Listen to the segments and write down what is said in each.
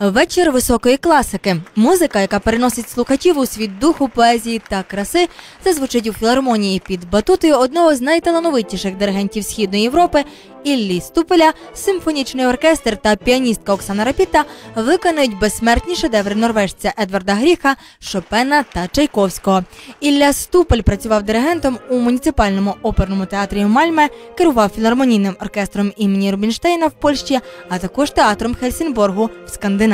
Вечір високої класики. Музика, яка переносить слухачів у світ духу, поезії та краси, зазвучить у філармонії під батутою одного з найталановитіших диригентів Східної Європи Іллі Ступеля, симфонічний оркестр та піаністка Оксана Рапіта виконають безсмертні шедеври норвежця Едварда Гріха, Шопена та Чайковського. Ілля Ступель працював диригентом у муніципальному оперному театрі Мальме, керував філармонійним оркестром імені Рубінштейна в Польщі, а також театром Хельсінборгу в Скандинавії.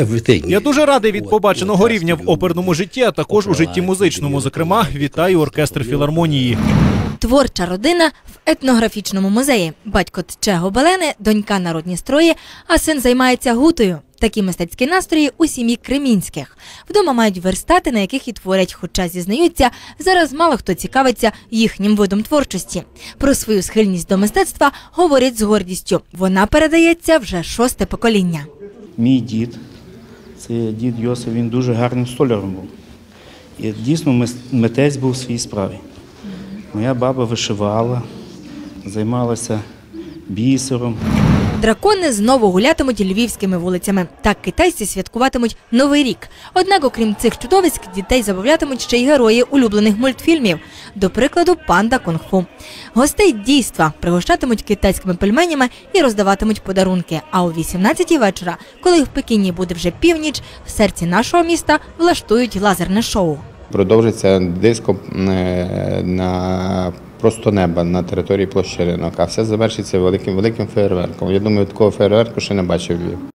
Everything. Я дуже радий від побаченого рівня в оперному житті, а також у житті музичному. Зокрема, вітаю оркестр філармонії. Творча родина в етнографічному музеї. Батько Тче Гобелени, донька народні строї, а син займається гутою. Такі мистецькі настрої у сім'ї Кремінських. Вдома мають верстати, на яких і творять, хоча зізнаються, зараз мало хто цікавиться їхнім видом творчості. Про свою схильність до мистецтва говорять з гордістю. Вона передається вже шосте покоління. Мій дід, це дід Йосиф, він дуже гарним столяром був. І дійсно митець був в своїй справі. Моя баба вишивала, займалася бісером. Дракони знову гулятимуть львівськими вулицями. Так китайці святкуватимуть новий рік. Однак, окрім цих чудовиськ, дітей забавлятимуть ще й герої улюблених мультфільмів. До прикладу, панда кунг-фу. Гостей дійства пригощатимуть китайськими пельменями і роздаватимуть подарунки. А о 18-й вечора, коли в Пекіні буде вже північ, в серці нашого міста влаштують лазерне шоу. Продовжиться диско е, на просто неба на території площі ринок, а все завершиться великим великим фейерверком. Я думаю, такого фейерверку ще не бачив.